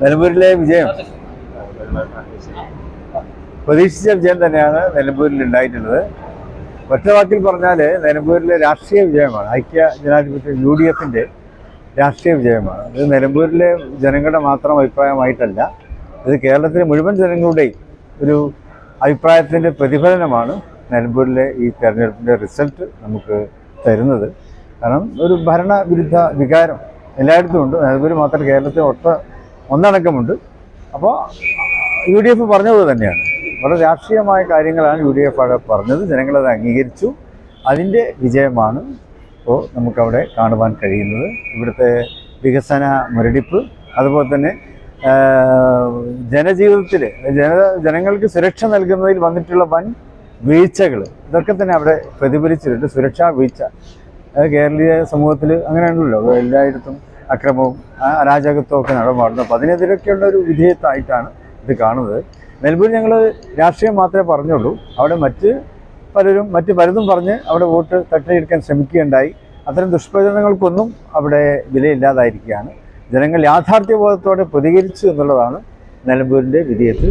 നിലമ്പൂരിലെ വിജയം. പ്രതീക്ഷിച്ച വിജയം തന്നെയാണ് നിലമ്പൂരിൽ ഉണ്ടായിട്ടുള്ളത്. ഒറ്റ വാക്കിൽ പറഞ്ഞാൽ നിലമ്പൂരിലെ രാഷ്ട്രീയ വിജയമാണ്. ഐക്യ ജനാധിപത്യ യു ഡി എഫിന്റെ രാഷ്ട്രീയ വിജയമാണ്. ഇത് നിലമ്പൂരിലെ ജനങ്ങളുടെ മാത്രം അഭിപ്രായമായിട്ടല്ല ഇത് കേരളത്തിലെ മുഴുവൻ ജനങ്ങളുടെയും ഒരു അഭിപ്രായത്തിന്റെ പ്രതിഫലനമാണ് നിലമ്പൂരിലെ ഈ തെരഞ്ഞെടുപ്പിന്റെ റിസൾട്ട് നമുക്ക് തരുന്നത്. കാരണം ഒരു ഭരണവിരുദ്ധ വികാരം എല്ലായിടത്തും ഉണ്ട്. നിലമ്പൂർ മാത്രം കേരളത്തിൽ ഒട്ട ഒന്നടക്കമുണ്ട്. അപ്പോൾ യു ഡി എഫ് പറഞ്ഞത് തന്നെയാണ്. വളരെ രാഷ്ട്രീയമായ കാര്യങ്ങളാണ് യു ഡി എഫ് അവിടെ പറഞ്ഞത്. ജനങ്ങളത് അംഗീകരിച്ചു. അതിന്റെ വിജയമാണ് ഇപ്പോൾ നമുക്കവിടെ കാണുവാൻ കഴിയുന്നത്. ഇവിടുത്തെ വികസന മുരടിപ്പ് അതുപോലെ തന്നെ ജനജീവിതത്തിൽ ജന ജനങ്ങൾക്ക് സുരക്ഷ നൽകുന്നതിൽ വന്നിട്ടുള്ള വൻ വീഴ്ചകൾ ഇതൊക്കെ തന്നെ അവിടെ പ്രതിഫലിച്ചിട്ടുണ്ട്. സുരക്ഷാ വീഴ്ച. കേരളീയ സമൂഹത്തിൽ അങ്ങനെയാണല്ലോ. എല്ലായിടത്തും അക്രമവും അരാജകത്വവും ഒക്കെ നടമാടുന്നു അപ്പോൾ അതിനെതിരൊക്കെയുള്ള ഒരു വിധേയത്തായിട്ടാണ് ഇത് കാണുന്നത്. നിലവിൽ ഞങ്ങൾ രാഷ്ട്രീയം മാത്രമേ പറഞ്ഞുള്ളൂ. അവിടെ മറ്റ് പലരും മറ്റ് പലതും പറഞ്ഞ് അവിടെ വോട്ട് തട്ടിയെടുക്കാൻ ശ്രമിക്കുകയുണ്ടായി. അത്തരം ദുഷ്പ്രചരണങ്ങൾക്കൊന്നും അവിടെ വിലയില്ലാതായിരിക്കുകയാണ്. ജനങ്ങൾ യാഥാർത്ഥ്യബോധത്തോടെ പ്രതികരിച്ചു എന്നുള്ളതാണ് നിലമ്പൂരിന്റെ വിധേയത്തിൽ.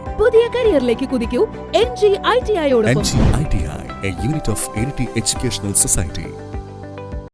പുതിയ കരിയറിലേക്ക് കുതിക്കൂ. N G I T N G I T I A unit of Iritty educational society.